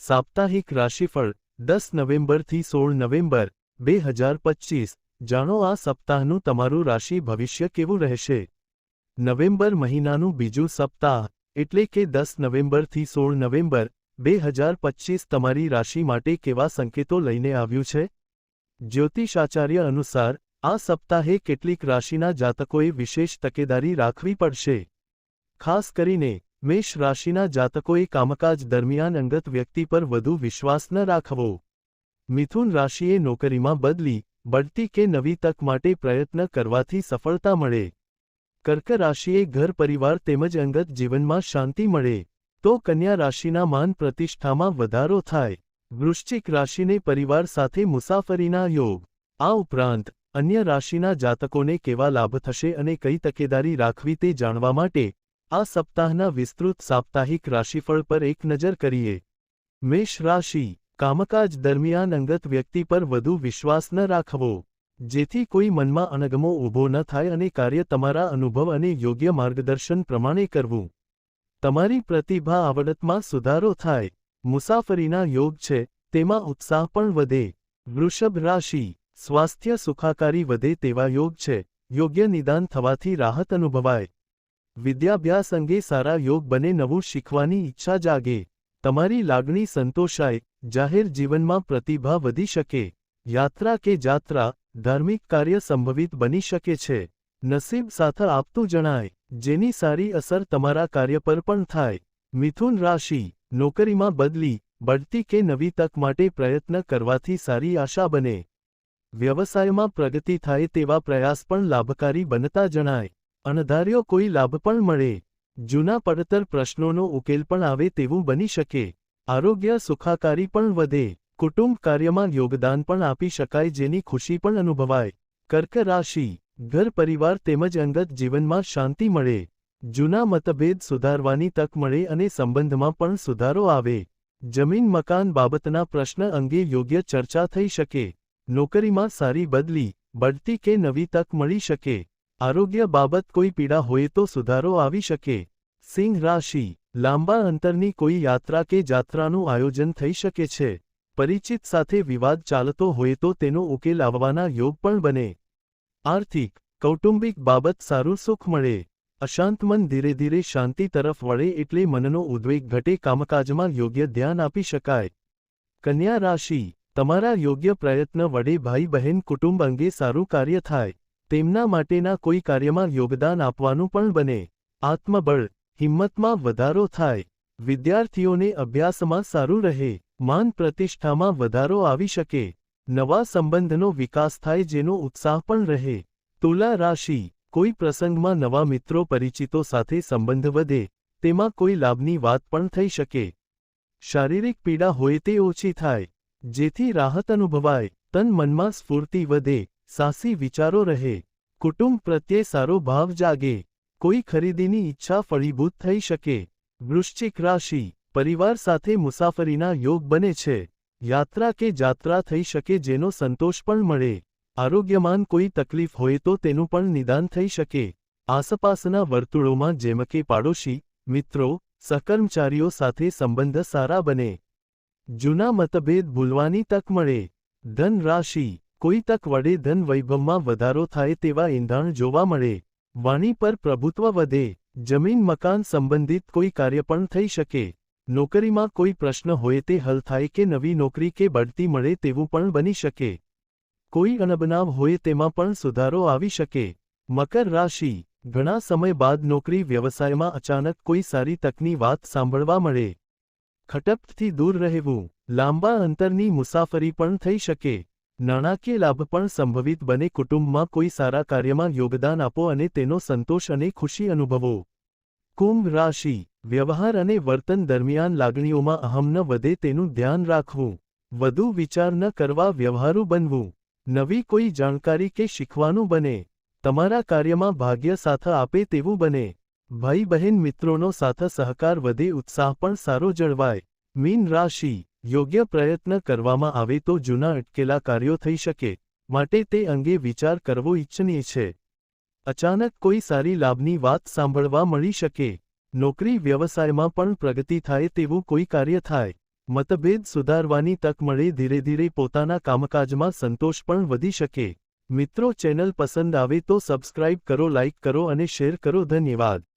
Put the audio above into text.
સાપ્તાહિક રાશિફળ દસ નવેમ્બરથી સોળ નવેમ્બર બે હજાર પચીસ જાણો આ સપ્તાહનું તમારું રાશિ ભવિષ્ય કેવું રહેશે? નવેમ્બર મહિનાનું બીજું સપ્તાહ, એટલે કે દસ નવેમ્બરથી સોળ નવેમ્બર બે હજાર પચીસ તમારી રાશિ માટે કેવા સંકેતો લઈને આવ્યું છે? જ્યોતિષાચાર્ય અનુસાર, આ સપ્તાહે કેટલીક રાશિના જાતકોએ વિશેષ તકેદારી રાખવી પડશે. ખાસ કરીને મેષ રાશિના જાતકોએ કામકાજ દરમિયાન અંગત વ્યક્તિ પર વધુ વિશ્વાસ ન રાખવો. મિથુન રાશિએ નોકરીમાં બદલી, બઢતી કે નવી તક માટે પ્રયત્ન કરવાથી સફળતા મળે. કર્ક રાશિએ ઘર પરિવાર તેમજ અંગત જીવનમાં શાંતિ મળે. તો કન્યા રાશિના માન પ્રતિષ્ઠામાં વધારો થાય. વૃશ્ચિક રાશિને પરિવાર સાથે મુસાફરીના યોગ. આ ઉપરાંત, અન્ય રાશિના જાતકોને કેવા લાભ થશે અને કઈ તકેદારી રાખવી તે જાણવા માટે આ સપ્તાહના વિસ્તૃત સાપ્તાહિક રાશિફળ પર એક નજર કરીએ. મેષ રાશિ, કામકાજ દરમિયાન અંગત વ્યક્તિ પર વધુ વિશ્વાસ ન રાખવો, જેથી કોઈ મનમાં અણગમો ઊભો ન થાય અને કાર્ય તમારા અનુભવ અને યોગ્ય માર્ગદર્શન પ્રમાણે કરવું. તમારી પ્રતિભા આવડતમાં સુધારો થાય, મુસાફરીના યોગ છે, તેમાં ઉત્સાહ પણ વધે. વૃષભ રાશિ, સ્વાસ્થ્ય સુખાકારી વધે તેવા યોગ છે, યોગ્ય નિદાન થવાથી રાહત અનુભવાય. વિદ્યાભ્યાસ અંગે સારા યોગ બને નવું શીખવાની ઈચ્છા જાગે. તમારી લાગણી સંતોષાય, જાહેર જીવનમાં પ્રતિભા વધી શકે. યાત્રા કે જાત્રા, ધાર્મિક કાર્ય સંભવિત બની શકે છે. નસીબ સાથ આપતું જણાય, જેની સારી અસર તમારા કાર્ય પર પણ થાય. મિથુન રાશિ, નોકરીમાં બદલી, બઢતી કે નવી તક માટે પ્રયત્ન કરવાથી સારી આશા બને. વ્યવસાયમાં પ્રગતિ થાય તેવા પ્રયાસ પણ લાભકારી બનતા જણાય. અણધાર્યો કોઈ લાભ પણ મળે. જૂના પડતર પ્રશ્નોનો ઉકેલ પણ આવે તેવું બની શકે. આરોગ્ય સુખાકારી પણ વધે. કુટુંબ કાર્યમાં યોગદાન પણ આપી શકાય જેની ખુશી પણ અનુભવાય. કર્ક રાશિ. ઘર પરિવાર તેમજ અંગત જીવનમાં શાંતિ મળે. જૂના મતભેદ સુધારવાની તક મળે અને સંબંધમાં પણ સુધારો આવે. જમીન મકાન બાબતના પ્રશ્ન અંગે યોગ્ય ચર્ચા થઈ શકે. નોકરીમાં સારી બદલી, બઢતી કે નવી તક મળી શકે. આરોગ્ય બાબત કોઈ પીડા હોય તો સુધારો આવી શકે. સિંહ રાશિ. લાંબા અંતરની કોઈ યાત્રા કે જાત્રાનું આયોજન થઈ શકે છે. પરિચિત સાથે વિવાદ ચાલતો હોય તો તેનો ઉકેલ આવવાના યોગ પણ બને. આર્થિક, કૌટુંબિક બાબત સારું સુખ મળે. અશાંત મન ધીરે ધીરે શાંતિ તરફ વળે એટલે મનનો ઉદ્વેગ ઘટે કામકાજમાં યોગ્ય ધ્યાન આપી શકાય. કન્યા રાશિ. તમારા યોગ્ય પ્રયત્ન વડે ભાઈ બહેન કુટુંબ અંગે સારું કાર્ય થાય. તેમના માટેના કોઈ કાર્યમાં યોગદાન આપવાનું પણ બને. આત્મબળ, હિંમતમાં વધારો થાય. વિદ્યાર્થીઓને અભ્યાસમાં સારું રહે. માન પ્રતિષ્ઠામાં વધારો આવી શકે. નવા સંબંધનો વિકાસ થાય જેનો ઉત્સાહ પણ રહે. તુલા રાશિ, કોઈ પ્રસંગમાં નવા મિત્રો પરિચિતો સાથે સંબંધ વધે. તેમાં કોઈ લાભની વાત પણ થઈ શકે. શારીરિક પીડા હોય તે ઓછી થાય. જેથી રાહત અનુભવાય. તન મનમાં સ્ફૂર્તિ વધે. સાહસી વિચારો રહે, કુટુંબ પ્રત્યે સારો ભાવ જાગે, કોઈ ખરીદીની ઈચ્છા ફળીભૂત થઈ શકે. વૃશ્ચિક રાશિ, પરિવાર સાથે મુસાફરીના યોગ બને છે, યાત્રા કે જાત્રા થઈ શકે જેનો સંતોષ પણ મળે. આરોગ્યમાન કોઈ તકલીફ હોય તો તેનું પણ નિદાન થઈ શકે. આસપાસના વર્તુળોમાં જેમ કે પાડોશી, મિત્રો, સહકર્મચારીઓ સાથે સંબંધ સારા બને. જૂના મતભેદ ભૂલવાની તક મળે. ધન રાશિ કોઈ તક વડે ધન વૈભવમાં વધારો થાય તેવા ઈંધાણ જોવા મળે. વાણી પર પ્રભુત્વ વધે. જમીન મકાન સંબંધિત કોઈ કાર્ય પણ થઈ શકે. નોકરીમાં કોઈ પ્રશ્ન હોય તે હલ થાય કે નવી નોકરી કે બઢતી મળે તેવું પણ બની શકે. કોઈ અણબનાવ હોય તેમાં પણ સુધારો આવી શકે. મકર રાશિ. ઘણા સમય બાદ નોકરી વ્યવસાયમાં અચાનક કોઈ સારી તકની વાત સાંભળવા મળે. ખટપથી દૂર રહેવું. લાંબા અંતરની મુસાફરી પણ થઈ શકે. નાણાકીય લાભ પણ સંભવિત બને કુટુંબમાં કોઈ સારા કાર્યમાં યોગદાન આપો અને તેનો સંતોષ અને ખુશી અનુભવો. કુંભ રાશિ, વ્યવહાર અને વર્તન દરમિયાન લાગણીઓમાં અહમ ન વધે તેનું ધ્યાન રાખવું. વધુ વિચાર ન કરવા વ્યવહારુ બનવું. નવી કોઈ જાણકારી કે શીખવાનું બને. તમારા કાર્યમાં ભાગ્ય સાથ આપે તેવું બને. ભાઈ બહેન મિત્રોનો સાથ સહકાર વધે, ઉત્સાહ પણ સારો જળવાય. મીન રાશિ યોગ્ય પ્રયત્ન કરવામાં આવે તો જૂના અટકેલા કાર્યો થઈ શકે, માટે તે અંગે વિચાર કરવો ઇચ્છનીય છે. અચાનક કોઈ સારી લાભની વાત સાંભળવા મળી શકે, નોકરી વ્યવસાયમાં પણ પ્રગતિ થાય તેવું કોઈ કાર્ય થાય, મતભેદ સુધારવાની તક મળે ધીરે ધીરે પોતાના કામકાજમાં સંતોષ પણ વધી શકે. મિત્રો ચેનલ પસંદ આવે તો સબસ્ક્રાઇબ કરો, લાઇક કરો અને શેર કરો. ધન્યવાદ.